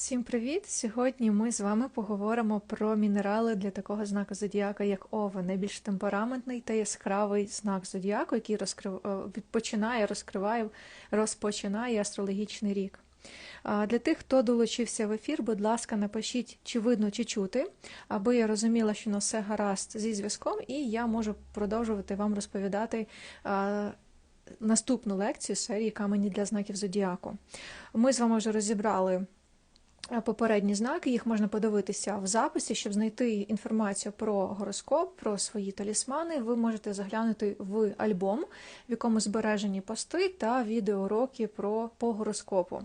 Всім привіт! Сьогодні ми з вами поговоримо про мінерали для такого знаку зодіака, як Овен, найбільш темпераментний та яскравий знак зодіаку, який розкрив... е, відпочинає, розкриває, розпочинає астрологічний рік. Для тих, хто долучився в ефір, будь ласка, напишіть, чи видно, чи чути, аби я розуміла, що на все гаразд зі зв'язком, і я можу продовжувати вам розповідати. Наступну лекцію серії камені для знаків зодіаку. Ми з вами вже розібрали е, попередні знаки, їх можна подивитися в записі, щоб знайти інформацію про гороскоп, про свої талісмани. Ви можете заглянути в альбом, в якому збережені пости та відеоуроки про по гороскопу.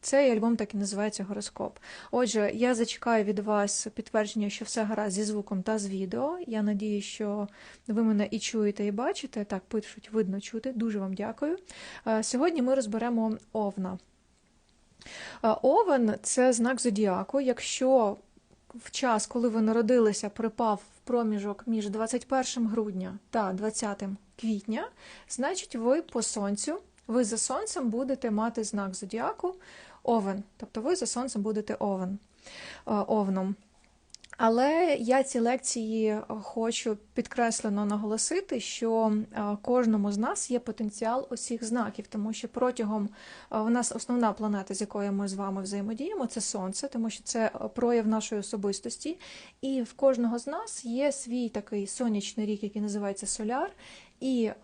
Цей альбом так і називається гороскоп. Отже, я зачекаю від вас підтвердження, що все гаразд зі звуком та з відео. Я надію, що ви мене і чуєте, і бачите. Так, пишуть, видно чути. Дуже вам дякую. Е, Сьогодні ми розберемо овна. Овен це знак зодіаку. Якщо в час, коли ви народилися, припав в проміжок між 21 грудня та 20 квітня, значить ви по сонцю, ви за сонцем будете мати знак зодіаку овен. Тобто ви за сонцем будете овен, е, овном. Але я ці лекції хочу підкреслено наголосити, що е, кожному з нас є потенціал усіх знаків, тому що протягом е, у нас основна планета, з якою ми з вами взаємодіємо, це сонце, тому що це прояв нашої особистості. І в кожного з нас є свій такий сонячний рік, який називається соляр. І е,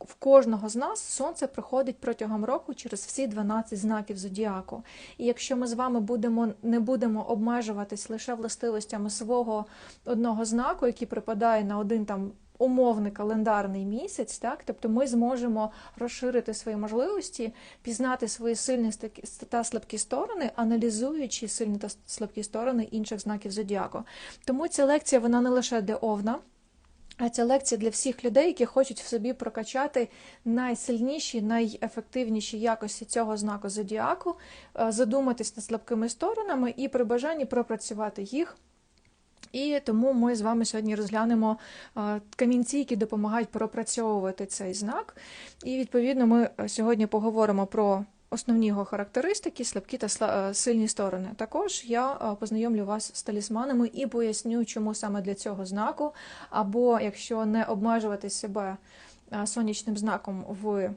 в кожного з нас сонце проходить протягом року через всі 12 знаків зодіаку. І якщо ми з вами будемо не будемо обмежуватись лише властивостями свого одного знаку, який припадає на один там. Умовний календарний місяць, так тобто ми зможемо розширити свої можливості, пізнати свої сильні та слабкі сторони, аналізуючи сильні та слабкі сторони інших знаків зодіаку. Тому ця лекція вона не лише для овна. А ця лекція для всіх людей, які хочуть в собі прокачати найсильніші, найефективніші якості цього знаку зодіаку, е, задуматись над слабкими сторонами і при бажанні пропрацювати їх. І тому ми з вами сьогодні розглянемо е, камінці, які допомагають пропрацьовувати цей знак. І відповідно ми е, сьогодні поговоримо про основні його характеристики, слабкі та сильні сторони. Також я познайомлю вас з талісманами і поясню, чому саме для цього знаку, або якщо не обмежувати себе сонячним знаком в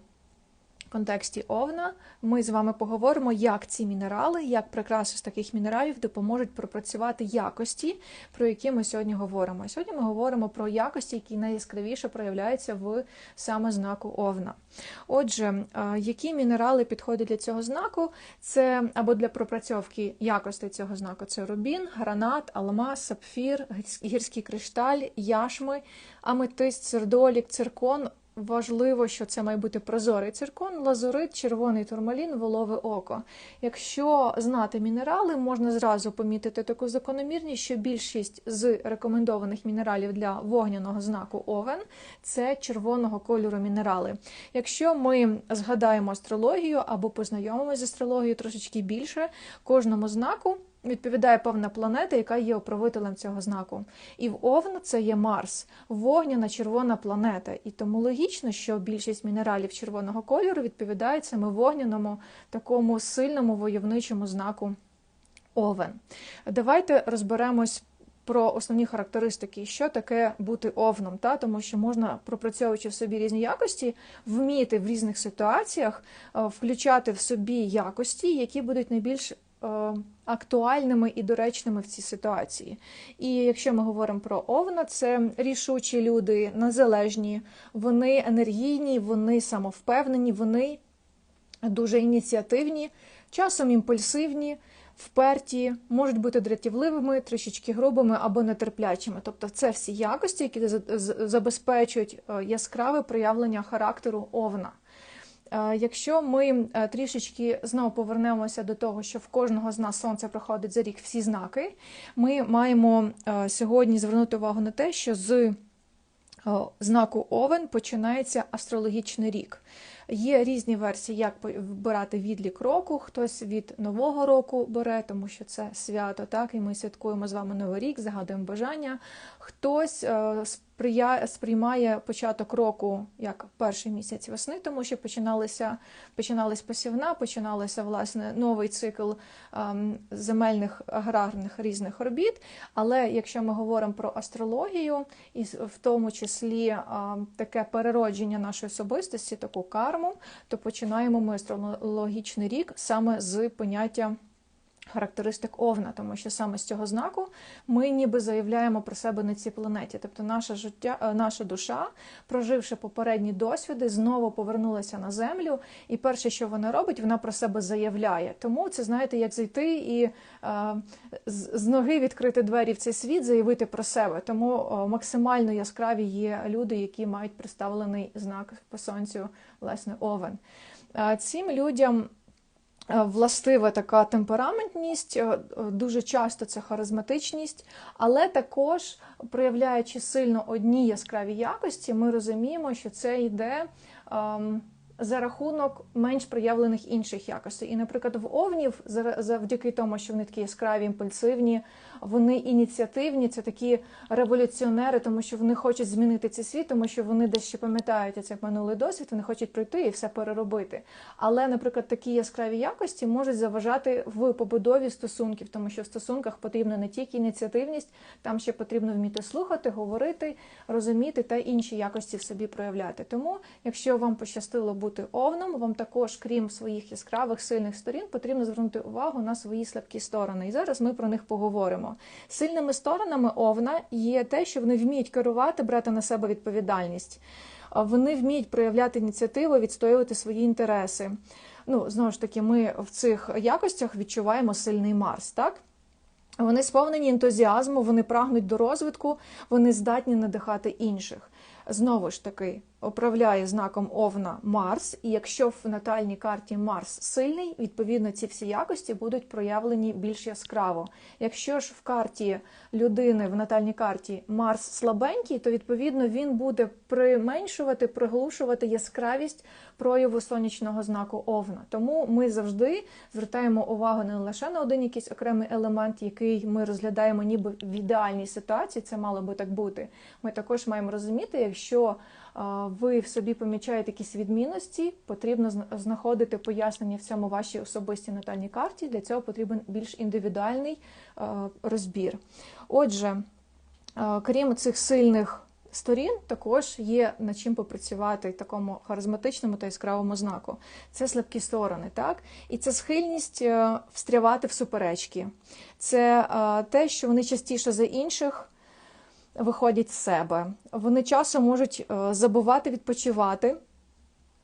контексті овна ми з вами поговоримо, як ці мінерали, як прикраси з таких мінералів допоможуть пропрацювати якості, про які ми сьогодні говоримо. Сьогодні ми говоримо про якості, які найяскравіше проявляються в саме знаку овна. Отже, які мінерали підходять для цього знаку? Це або для пропрацьовки якостей цього знаку це рубін, гранат, алмаз, сапфір, гірський кришталь, яшми, аметист, сердолік, циркон. Важливо, що це має бути прозорий циркон, лазурит, червоний турмалін, волове око. Якщо знати мінерали, можна зразу помітити таку закономірність, що більшість з рекомендованих мінералів для вогняного знаку овен це червоного кольору мінерали. Якщо ми згадаємо астрологію або познайомимося з астрологією трошечки більше, кожному знаку відповідає певна планета, яка є управителем цього знаку. І в Овна це є Марс, вогняна червона планета. І тому логічно, що більшість мінералів червоного кольору відповідають саме вогняному, такому сильному войовничому знаку Овен. Давайте розберемось. Про основні характеристики, що таке бути овном, та тому що можна, пропрацьовуючи в собі різні якості, вміти в різних ситуаціях е, включати в собі якості, які будуть найбільш актуальними і доречними в цій ситуації. І якщо ми говоримо про овна, це рішучі люди, незалежні, вони енергійні, вони самовпевнені, вони дуже ініціативні, часом імпульсивні. Вперті, можуть бути дратівливими, трішечки грубими або нетерплячими. Тобто це всі якості, які забезпечують е, яскраве проявлення характеру овна. Е, якщо ми е, трішечки знову повернемося до того, що в кожного з нас сонце проходить за рік всі знаки, ми маємо е, сьогодні звернути увагу на те, що з знаку Овен починається астрологічний рік. Є різні версії, як вибирати відлік року. Хтось від нового року бере, тому що це свято, так і ми святкуємо з вами новий рік, загадуємо бажання. Хтось сприймає початок року як перший місяць весни, тому що починалися починалась посівна, починалися власне новий цикл ем, земельних аграрних різних робіт. Але якщо ми говоримо про астрологію, і в тому числі ем, таке переродження нашої особистості, таку карму, то починаємо ми астрологічний рік саме з поняття. Характеристик Овна, тому що саме з цього знаку ми ніби заявляємо про себе на цій планеті. Тобто наша життя, е, наша душа, проживши попередні досвіди, знову повернулася на землю, і перше, що вона робить, вона про себе заявляє. Тому це знаєте, як зайти і е, з ноги відкрити двері в цей світ, заявити про себе. Тому е, максимально яскраві є люди, які мають представлений знак по сонцю, власне, овен. Е, Цим людям. Е, Властива така темпераментність, е, е, дуже часто це харизматичність, але також проявляючи сильно одні яскраві якості, ми розуміємо, що це йде ем, за рахунок менш проявлених інших якостей. І, наприклад, в овнів, за- завдяки тому, що вони такі яскраві, імпульсивні, вони ініціативні, це такі революціонери, тому що вони хочуть змінити цей світ, тому що вони десь ще пам'ятають цей минулий досвід, вони хочуть пройти і все переробити. Але, наприклад, такі яскраві якості можуть заважати в побудові стосунків, тому що в стосунках потрібна не тільки ініціативність, там ще потрібно вміти слухати, говорити, розуміти та інші якості в собі проявляти. Тому, якщо вам пощастило бути овном, вам також, крім своїх яскравих сильних сторін, потрібно звернути увагу на свої слабкі сторони. І зараз ми про них поговоримо. Сильними сторонами овна є те, що вони вміють керувати, брати на себе відповідальність. Вони вміють проявляти ініціативу, відстоювати свої інтереси. Ну, знову ж таки, ми в цих якостях відчуваємо сильний Марс, так? Вони сповнені ентузіазму, вони прагнуть до розвитку, вони здатні надихати інших. Знову ж таки, управляє знаком Овна Марс, і якщо в натальній карті Марс сильний, відповідно ці всі якості будуть проявлені більш яскраво. Якщо ж в карті людини в натальній карті Марс слабенький, то відповідно він буде применшувати, приглушувати яскравість прояву сонячного знаку Овна. Тому ми завжди звертаємо увагу не лише на один якийсь окремий елемент, який ми розглядаємо ніби в ідеальній ситуації, це мало би так бути. Ми також маємо розуміти, якщо ви в собі помічаєте якісь відмінності, потрібно знаходити пояснення в цьому вашій особистій натальній карті. Для цього потрібен більш індивідуальний розбір. Отже, крім цих сильних сторін, також є над чим попрацювати такому харизматичному та яскравому знаку. Це слабкі сторони, так? І це схильність е, встрявати в суперечки. Це е, те, що вони частіше за інших виходять з себе. Вони часом можуть е, забувати відпочивати.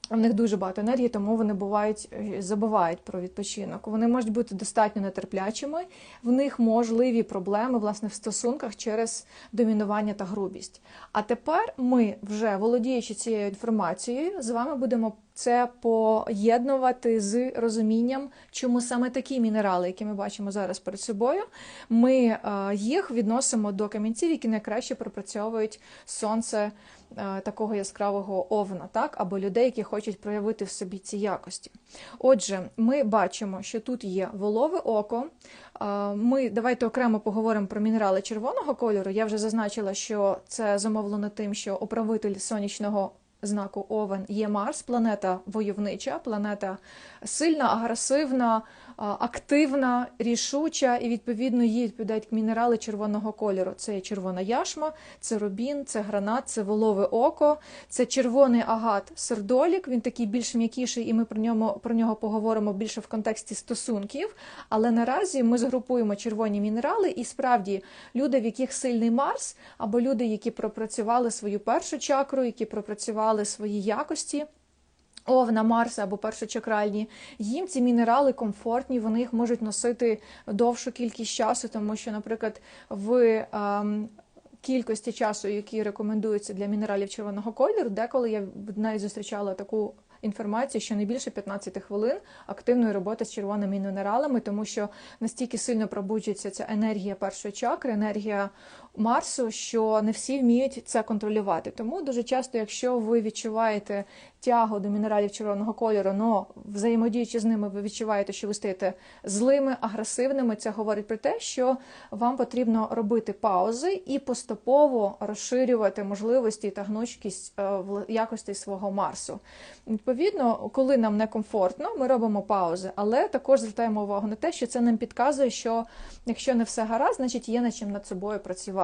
В них дуже багато енергії, тому вони бувають е, забувають про відпочинок. Вони можуть бути достатньо нетерплячими. В них можливі проблеми власне в стосунках через домінування та грубість. А тепер ми, вже володіючи цією інформацією, з вами будемо це поєднувати з розумінням, чому саме такі мінерали, які ми бачимо зараз перед собою, ми е, їх відносимо до камінців, які найкраще пропрацьовують сонце е, такого яскравого овна, так або людей, які хочуть проявити в собі ці якості. Отже, ми бачимо, що тут є волове око. Е, Ми давайте окремо поговоримо про мінерали червоного кольору. Я вже зазначила, що це зумовлено тим, що управитель сонячного знаку Овен є Марс, планета войовнича, планета сильна, агресивна, активна, рішуча, і відповідно їй відповідають мінерали червоного кольору. Це червона яшма, це рубін, це гранат, це волове око, це червоний агат сердолік. Він такий більш м'якіший, і ми про ньому про нього поговоримо більше в контексті стосунків. Але наразі ми згрупуємо червоні мінерали, і справді люди, в яких сильний Марс, або люди, які пропрацювали свою першу чакру, які пропрацювали свої якості. Овна, Марса або першочакральні, їм ці мінерали комфортні, вони їх можуть носити довшу кількість часу, тому що, наприклад, в ем, кількості часу, які рекомендуються для мінералів червоного кольору, деколи я навіть зустрічала таку інформацію, що не більше 15 хвилин активної роботи з червоними мінералами, тому що настільки сильно пробуджується ця енергія першої чакри, енергія Марсу, що не всі вміють це контролювати. Тому дуже часто, якщо ви відчуваєте тягу до мінералів червоного кольору, але взаємодіючи з ними, ви відчуваєте, що ви стаєте злими, агресивними. Це говорить про те, що вам потрібно робити паузи і поступово розширювати можливості та гнучкість е, в якості свого Марсу. Відповідно, коли нам некомфортно, ми робимо паузи, але також звертаємо увагу на те, що це нам підказує, що якщо не все гаразд, значить є над чим над собою працювати.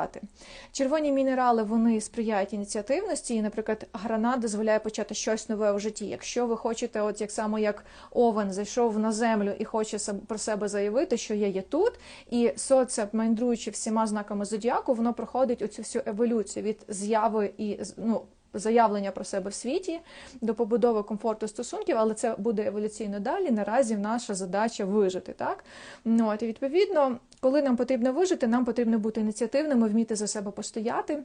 Червоні мінерали вони сприяють ініціативності, і, наприклад, гранат дозволяє почати щось нове у житті. Якщо ви хочете, от як само як Овен зайшов на землю і хоче про себе заявити, що я є тут, і соце, мандруючи всіма знаками зодіаку, воно проходить оцю всю еволюцію від з'яви і ну. Заявлення про себе в світі до побудови комфорту стосунків, але це буде еволюційно далі. Наразі наша задача вижити. Так ну от і відповідно, коли нам потрібно вижити, нам потрібно бути ініціативними, вміти за себе постояти.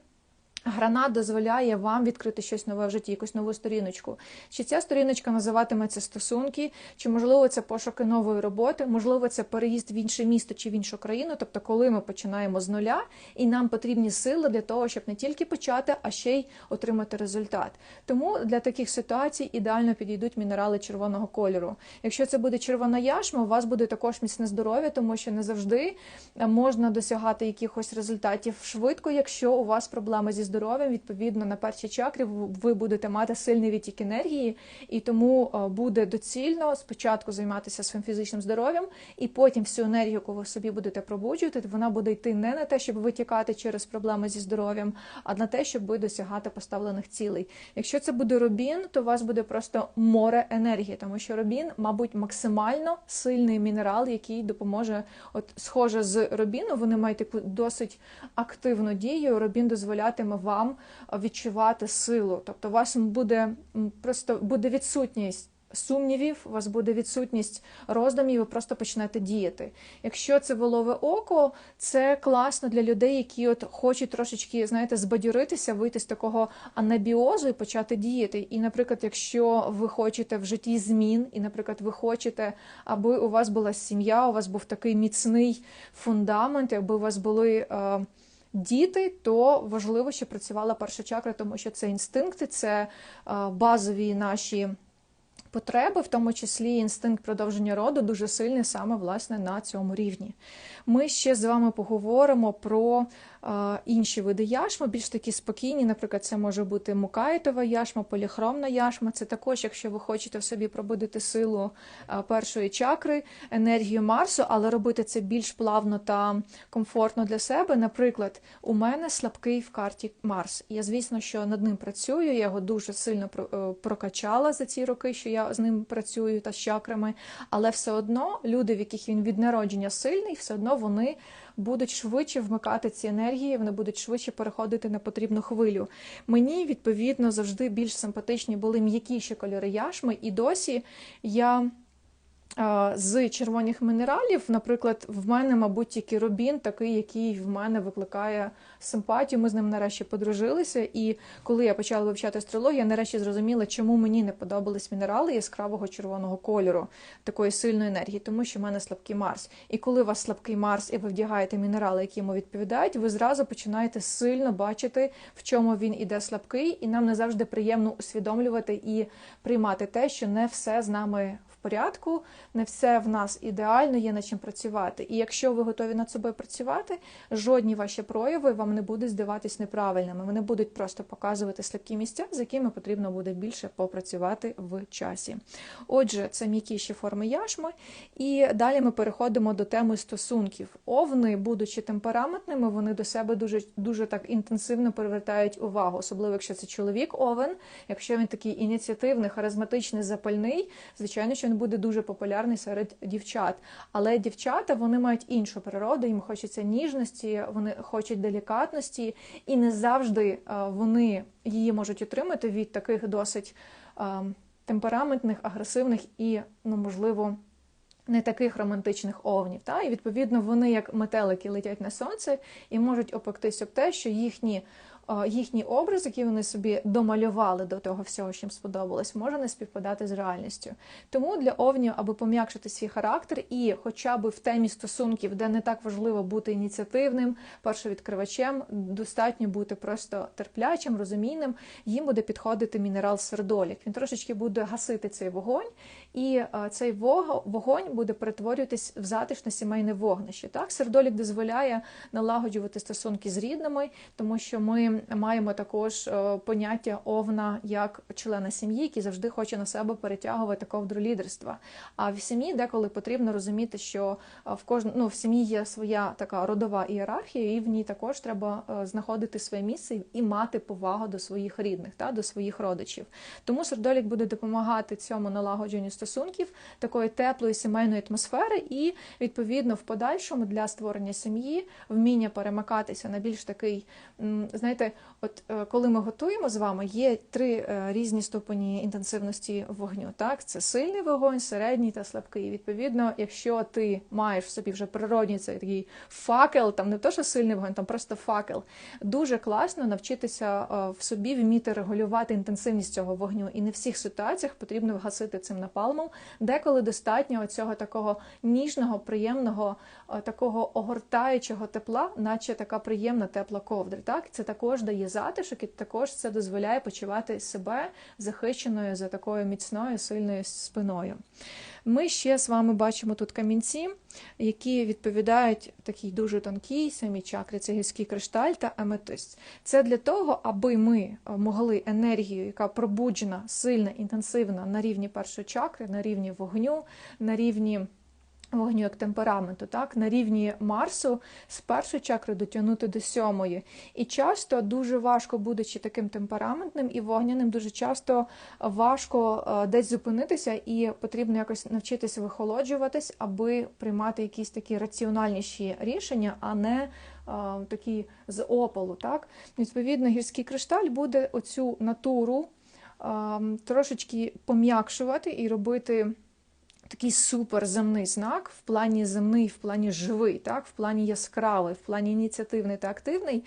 Гранат дозволяє вам відкрити щось нове в житті, якусь нову сторіночку. Чи ця сторіночка називатиметься стосунки, чи можливо це пошуки нової роботи, можливо, це переїзд в інше місто чи в іншу країну. Тобто, коли ми починаємо з нуля, і нам потрібні сили для того, щоб не тільки почати, а ще й отримати результат. Тому для таких ситуацій ідеально підійдуть мінерали червоного кольору. Якщо це буде червона яшма, у вас буде також міцне здоров'я, тому що не завжди можна досягати якихось результатів швидко, якщо у вас проблеми зі здоров'ям, відповідно, на першій чакрі ви будете мати сильний відтік енергії, і тому е, буде доцільно спочатку займатися своїм фізичним здоров'ям, і потім всю енергію, яку ви собі будете пробуджувати, вона буде йти не на те, щоб витікати через проблеми зі здоров'ям, а на те, щоб ви досягати поставлених цілей. Якщо це буде рубін, то у вас буде просто море енергії, тому що рубін, мабуть, максимально сильний мінерал, який допоможе, от схоже з рубіну, вони мають таку досить активну дію. Рубін дозволятиме вам відчувати силу. Тобто, у вас буде просто буде відсутність. Сумнівів, у вас буде відсутність роздумів, ви просто почнете діяти. Якщо це волове око, це класно для людей, які от хочуть трошечки, знаєте, збадьоритися, вийти з такого анабіозу і почати діяти. І, наприклад, якщо ви хочете в житті змін, і, наприклад, ви хочете, аби у вас була сім'я, у вас був такий міцний фундамент, аби у вас були. Е, діти, то важливо, щоб працювала перша чакра, тому що це інстинкти, це базові наші. Потреби, в тому числі інстинкт продовження роду, дуже сильний саме власне на цьому рівні. Ми ще з вами поговоримо про інші види яшма, більш такі спокійні. Наприклад, це може бути мукаєтова яшма, поліхромна яшма. Це також, якщо ви хочете в собі пробудити силу першої чакри, енергію Марсу, але робити це більш плавно та комфортно для себе. Наприклад, у мене слабкий в карті Марс. Я, звісно, що над ним працюю, я його дуже сильно е, прокачала за ці роки, що я з ним працюю та з чакрами, але все одно люди, в яких він від народження сильний, все одно вони будуть швидше вмикати ці енергії, вони будуть швидше переходити на потрібну хвилю. Мені відповідно завжди більш симпатичні були м'якіші кольори яшми, і досі я. З червоних мінералів, наприклад, в мене, мабуть, тільки Робін, такий, який в мене викликає симпатію. Ми з ним нарешті подружилися. І коли я почала вивчати астрологію, я нарешті зрозуміла, чому мені не подобались мінерали яскравого червоного кольору, такої сильної енергії, тому що в мене слабкий Марс. І коли у вас слабкий Марс, і ви вдягаєте мінерали, які йому відповідають, ви зразу починаєте сильно бачити, в чому він іде слабкий, і нам не завжди приємно усвідомлювати і приймати те, що не все з нами порядку, не все в нас ідеально, є над чим працювати. І якщо ви готові над собою працювати, жодні ваші прояви вам не будуть здаватись неправильними. Вони будуть просто показувати слабкі місця, з якими потрібно буде більше попрацювати в часі. Отже, це м'якіші форми яшми. І далі ми переходимо до теми стосунків. Овни, будучи темпераментними, вони до себе дуже дуже так інтенсивно привертають увагу, особливо якщо це чоловік овен, якщо він такий ініціативний, харизматичний, запальний, звичайно, що він буде дуже популярний серед дівчат. Але дівчата вони мають іншу природу, їм хочеться ніжності, вони хочуть делікатності, і не завжди е, вони її можуть отримати від таких досить е, темпераментних, агресивних і, ну можливо. Не таких романтичних овнів, та і відповідно вони як метелики летять на сонце і можуть опектись об те, що їхні їхній образ, який вони собі домалювали до того всього, що їм сподобалось, може не співпадати з реальністю. Тому для овнів, аби пом'якшити свій характер, і хоча б в темі стосунків, де не так важливо бути ініціативним, першовідкривачем, достатньо бути просто терплячим, розумійним, їм буде підходити мінерал сердолік. Він трошечки буде гасити цей вогонь, і цей вогонь буде перетворюватись в затишне сімейне вогнище. Так, сердолік дозволяє налагоджувати стосунки з рідними, тому що ми маємо також е, поняття овна як члена сім'ї, який завжди хоче на себе перетягувати ковдру лідерства. А в сім'ї деколи потрібно розуміти, що е, в кожному ну, в сім'ї є своя така родова ієрархія, і в ній також треба знаходити своє місце і мати повагу до своїх рідних, та до своїх родичів. Тому сердолік буде допомагати цьому налагодженню стосунків, такої теплої сімейної атмосфери, і відповідно в подальшому для створення сім'ї вміння перемикатися на більш такий, знаєте, от е, коли ми готуємо з вами, є три е, різні ступені інтенсивності вогню. Так, це сильний вогонь, середній та слабкий. І, Відповідно, якщо ти маєш в собі вже природній цей такий факел, там не то, що сильний вогонь, там просто факел. Дуже класно навчитися е, в собі вміти регулювати інтенсивність цього вогню, і не в всіх ситуаціях потрібно вгасити цим напалмом, деколи достатньо цього такого ніжного, приємного, такого огортаючого тепла, наче така приємна тепла ковдра. Так, це також дає затишок, і також це дозволяє почувати себе захищеною за такою міцною сильною спиною. Ми ще з вами бачимо тут камінці, які відповідають такій дуже тонкій самій чакрі, це гірський кришталь та аметист. Це для того, аби ми могли енергію, яка пробуджена, сильна, інтенсивна на рівні першої чакри, на рівні вогню, на рівні вогню як темпераменту, так, на рівні Марсу з першої чакри дотягнути до сьомої. І часто дуже важко, будучи таким темпераментним і вогняним, дуже часто важко е, десь зупинитися, і потрібно якось навчитися вихолоджуватись, аби приймати якісь такі раціональніші рішення, а не е, такі з опалу. Так? Відповідно, гірський кришталь буде оцю натуру ем, трошечки пом'якшувати і робити такий суперземний знак в плані земний, в плані живий, так, в плані яскравий, в плані ініціативний та активний.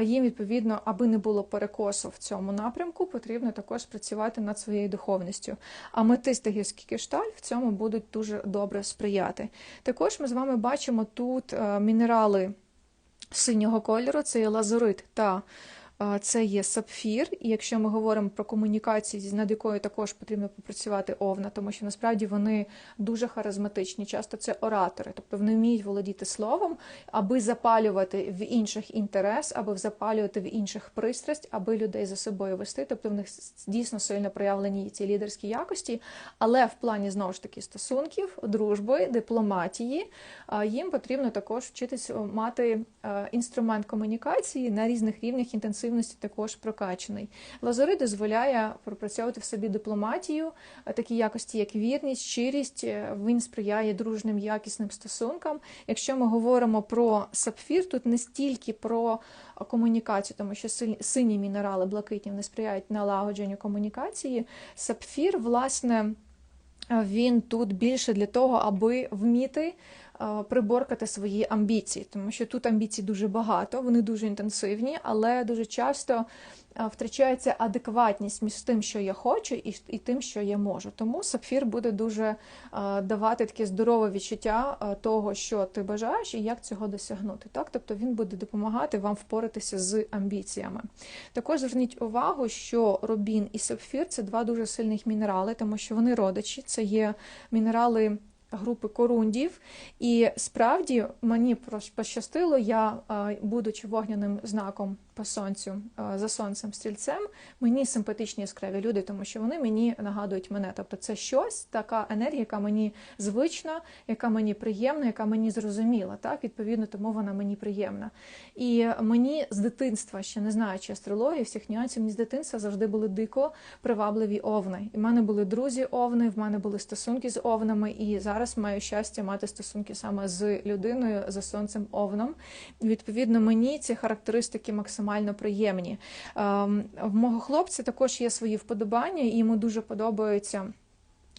Їм, відповідно, аби не було перекосу в цьому напрямку, потрібно також працювати над своєю духовністю. А метист та гірський кришталь в цьому будуть дуже добре сприяти. Також ми з вами бачимо тут е, мінерали синього кольору, це є лазурит та це є сапфір, і якщо ми говоримо про комунікацію, над якою також потрібно попрацювати овна, тому що насправді вони дуже харизматичні, часто це оратори, тобто вони вміють володіти словом, аби запалювати в інших інтерес, аби запалювати в інших пристрасть, аби людей за собою вести. Тобто в них дійсно сильно проявлені ці лідерські якості, але в плані знову ж таки стосунків, дружби, дипломатії їм потрібно також вчитися мати інструмент комунікації на різних рівнях інтенсивності активності також прокачаний. Лазури дозволяє пропрацьовувати в собі дипломатію, такі якості, як вірність, щирість. Е, він сприяє дружним якісним стосункам. Якщо ми говоримо про сапфір, тут не стільки про комунікацію, тому що сині мінерали блакитні не сприяють налагодженню комунікації. Сапфір, власне, він тут більше для того, аби вміти приборкати свої амбіції, тому що тут амбіцій дуже багато, вони дуже інтенсивні, але дуже часто втрачається адекватність між тим, що я хочу, і тим, що я можу. Тому сапфір буде дуже давати таке здорове відчуття того, що ти бажаєш, і як цього досягнути. Так? Тобто він буде допомагати вам впоратися з амбіціями. Також зверніть увагу, що рубін і сапфір це два дуже сильних мінерали, тому що вони родичі, це є мінерали групи корундів. І справді мені пощастило, я, будучи вогняним знаком по сонцю за сонцем стрільцем, мені симпатичні яскраві люди, тому що вони мені нагадують мене. Тобто це щось, така енергія, яка мені звична, яка мені приємна, яка мені зрозуміла. Так, відповідно, тому вона мені приємна. І мені з дитинства, ще не знаючи астрології, всіх нюансів, мені з дитинства завжди були дико привабливі овни. І в мене були друзі овни, в мене були стосунки з овнами, і зараз маю щастя мати стосунки саме з людиною за сонцем овном. Відповідно, мені ці характеристики максимально максимально приємні. Ем, в мого хлопця також є свої вподобання, і йому дуже подобаються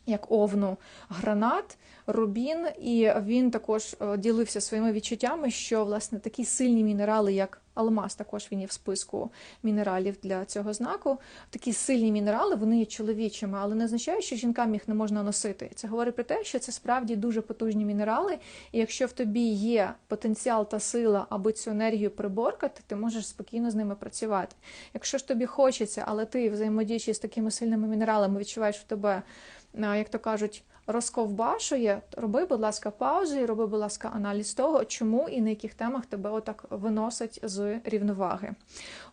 як овну гранат, рубін, і він також е, ділився своїми відчуттями, що власне такі сильні мінерали, як алмаз, також він є в списку мінералів для цього знаку. Такі сильні мінерали вони є чоловічими, але не означає, що жінкам їх не можна носити. Це говорить про те, що це справді дуже потужні мінерали. І якщо в тобі є потенціал та сила, аби цю енергію приборкати, ти можеш спокійно з ними працювати. Якщо ж тобі хочеться, але ти взаємодіючи з такими сильними мінералами, відчуваєш в тебе як то кажуть, розковбашує, роби, будь ласка, паузу і роби, будь ласка, аналіз того, чому і на яких темах тебе отак виносить з рівноваги.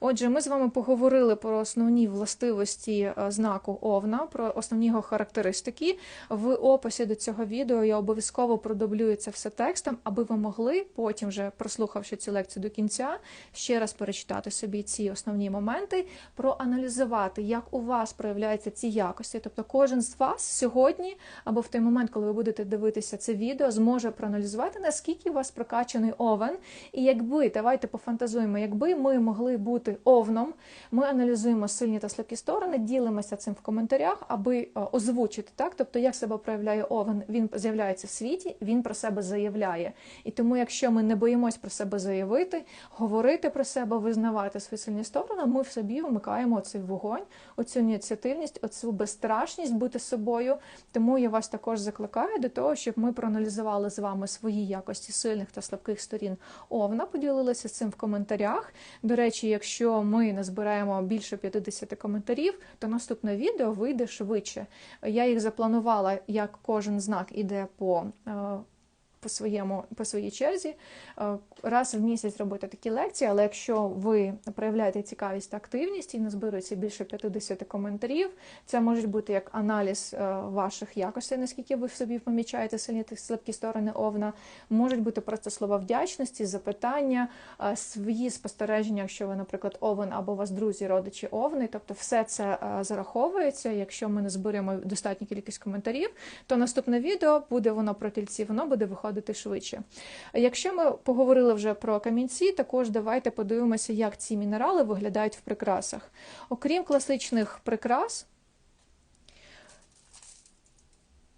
Отже, ми з вами поговорили про основні властивості е, знаку Овна, про основні його характеристики. В описі до цього відео я обов'язково продублюю це все текстом, аби ви могли потім, вже прослухавши цю лекцію до кінця, ще раз перечитати собі ці основні моменти, проаналізувати, як у вас проявляються ці якості. Тобто, кожен з вас сьогодні або в той момент, коли ви будете дивитися це відео, зможе проаналізувати, наскільки у вас прокачаний овен. І якби, давайте пофантазуємо, якби ми могли бути овном, ми аналізуємо сильні та слабкі сторони, ділимося цим в коментарях, аби е, озвучити так. Тобто, як себе проявляє овен, він з'являється в світі, він про себе заявляє. І тому, якщо ми не боїмось про себе заявити, говорити про себе, визнавати свої сильні сторони, ми в собі вмикаємо цей вогонь, оцю ініціативність, оцю безстрашність бути собою. Тому я вас також закликаю до того, щоб ми проаналізували з вами свої якості сильних та слабких сторін. Овна поділилася цим в коментарях. До речі, якщо ми назбираємо більше 50 коментарів, то наступне відео вийде швидше. Я їх запланувала, як кожен знак іде по. По своєму по своїй черзі е, раз в місяць робити такі лекції. Але якщо ви проявляєте цікавість та активність і назбирується більше 50 коментарів, це може бути як аналіз е, ваших якостей, наскільки ви собі помічаєте сильні та слабкі сторони овна, можуть бути просто слова вдячності, запитання, е, свої спостереження, якщо ви, наприклад, овен або у вас друзі, родичі овни, тобто все це зараховується. Якщо ми не зберемо достатню кількість коментарів, то наступне відео буде воно про тільці, воно буде виходити виходити швидше. Якщо ми поговорили вже про камінці, також давайте подивимося, як ці мінерали виглядають в прикрасах. Окрім класичних прикрас,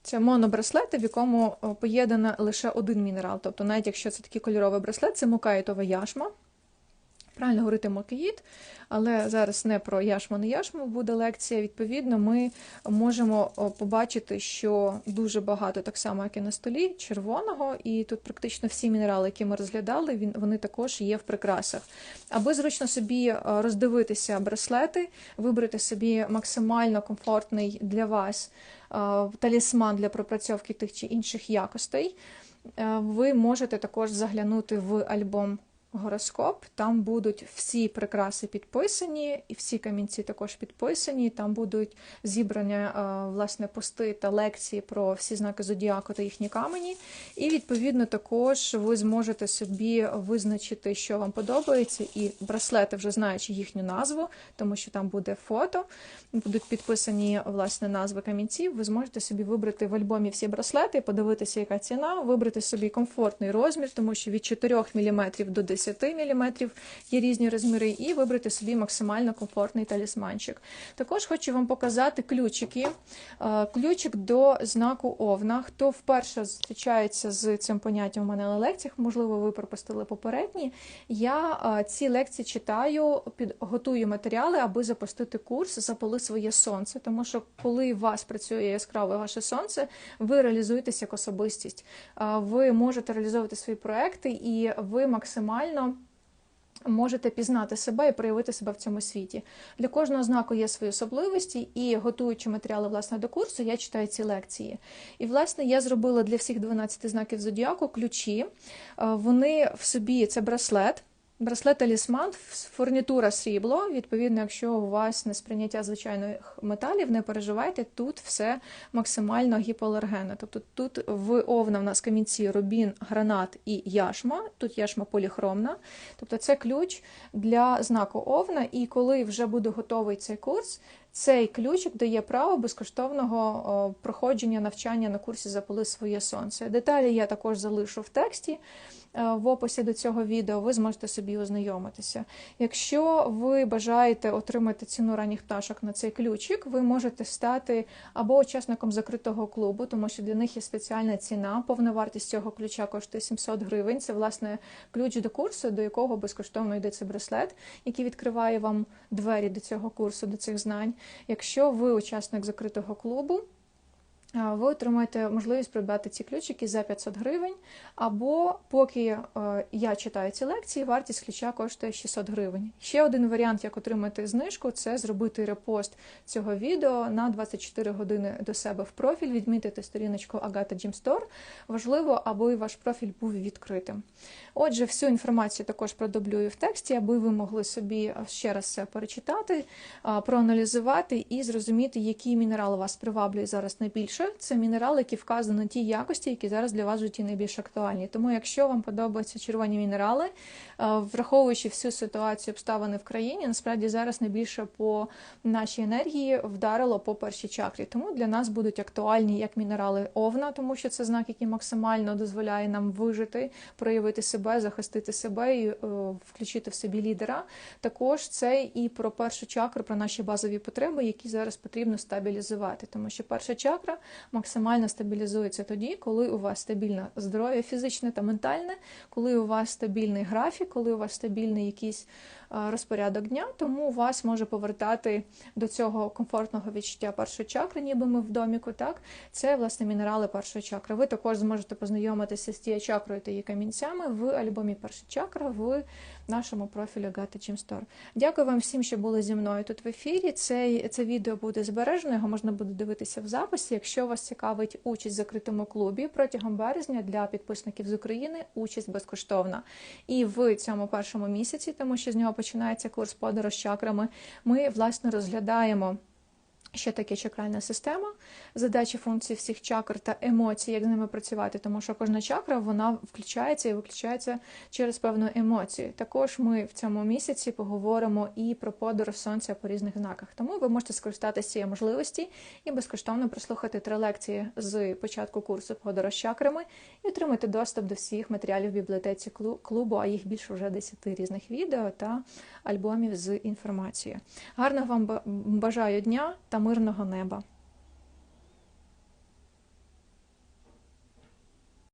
це монобраслети, в якому поєднано лише один мінерал. Тобто, навіть якщо це такий кольоровий браслет, це мукаїтова яшма. Правильно говорити мокеїд, але зараз не про яшму, не яшму буде лекція. Відповідно, ми можемо побачити, що дуже багато, так само, як і на столі, червоного, і тут практично всі мінерали, які ми розглядали, вони також є в прикрасах. Аби зручно собі роздивитися браслети, вибрати собі максимально комфортний для вас талісман для пропрацьовки тих чи інших якостей, ви можете також заглянути в альбом гороскоп. Там будуть всі прикраси підписані, і всі камінці також підписані. Там будуть зібрані е, власне пости та лекції про всі знаки зодіаку та їхні камені. І відповідно також ви зможете собі визначити, що вам подобається, і браслети вже знаючи їхню назву, тому що там буде фото, будуть підписані власне назви камінців. Ви зможете собі вибрати в альбомі всі браслети, подивитися, яка ціна, вибрати собі комфортний розмір, тому що від 4 мм до 10 10 мм, є різні розміри, і вибрати собі максимально комфортний талісманчик. Також хочу вам показати ключики. Е, ключик до знаку Овна. Хто вперше зустрічається з цим поняттям у мене на лекціях, можливо, ви пропустили попередні. Я е, ці лекції читаю, підготую матеріали, аби запустити курс Запали своє сонце. Тому що, коли у вас працює яскраве ваше сонце, ви реалізуєтеся як особистість. Е, ви можете реалізовувати свої проекти, і ви максимально максимально можете пізнати себе і проявити себе в цьому світі. Для кожного знаку є свої особливості, і готуючи матеріали власне до курсу, я читаю ці лекції. І, власне, я зробила для всіх 12 знаків зодіаку ключі. Е, вони в собі це браслет. Браслет талісман, фурнітура срібло. Відповідно, якщо у вас не сприйняття звичайних металів, не переживайте, тут все максимально гіпоалергенне. Тобто тут в овна в нас камінці рубін, гранат і яшма. Тут яшма поліхромна. Тобто це ключ для знаку овна. І коли вже буде готовий цей курс, Цей ключик дає право безкоштовного проходження навчання на курсі Запали своє сонце. Деталі я також залишу в тексті. Е, В описі до цього відео ви зможете собі ознайомитися. Якщо ви бажаєте отримати ціну ранніх пташок на цей ключик, ви можете стати або учасником закритого клубу, тому що для них є спеціальна ціна. Повна вартість цього ключа коштує 700 гривень. Це власне ключ до курсу, до якого безкоштовно йде цей браслет, який відкриває вам двері до цього курсу, до цих знань. Якщо ви учасник закритого клубу, ви отримаєте можливість придбати ці ключики за 500 гривень, або поки е, я читаю ці лекції, вартість ключа коштує 600 гривень. Ще один варіант, як отримати знижку, це зробити репост цього відео на 24 години до себе в профіль, відмітити сторіночку Агата Джімстор. Важливо, аби ваш профіль був відкритим. Отже, всю інформацію також продублюю в тексті, аби ви могли собі ще раз все перечитати, проаналізувати і зрозуміти, які мінерали вас приваблюють зараз найбільше. Це мінерали, які вказані на ті якості, які зараз для вас в житті найбільш актуальні. Тому, якщо вам подобаються червоні мінерали, враховуючи всю ситуацію обставини в країні, насправді зараз найбільше по нашій енергії вдарило по першій чакрі. Тому для нас будуть актуальні як мінерали овна, тому що це знак, який максимально дозволяє нам вижити, проявити себе, захистити себе і е, включити в собі лідера. Також це і про першу чакру, про наші базові потреби, які зараз потрібно стабілізувати, тому що перша чакра максимально стабілізується тоді, коли у вас стабільне здоров'я фізичне та ментальне, коли у вас стабільний графік, коли у вас стабільний якийсь розпорядок дня, тому вас може повертати до цього комфортного відчуття першої чакри, ніби ми в доміку. Так, це власне мінерали першої чакри. Ви також зможете познайомитися з тією чакрою та її камінцями в альбомі Перша чакра в нашому профілі Гата Чімстор. Дякую вам всім, що були зі мною тут в ефірі. Це, це відео буде збережено, його можна буде дивитися в записі. Якщо вас цікавить участь в закритому клубі протягом березня для підписників з України, участь безкоштовна. І в цьому першому місяці, тому що з нього починається курс подорож чакрами, ми власне розглядаємо. Що таке чакральна система, задачі функції всіх чакр та емоції, як з ними працювати, тому що кожна чакра вона включається і виключається через певну емоцію. Також ми в цьому місяці поговоримо і про подорож сонця по різних знаках. Тому ви можете скористатися цієї можливості і безкоштовно прослухати три лекції з початку курсу подорож чакрами і отримати доступ до всіх матеріалів в бібліотеці клубу, а їх більше вже 10 різних відео та альбомів з інформацією. Гарного вам бажаю дня мирного неба!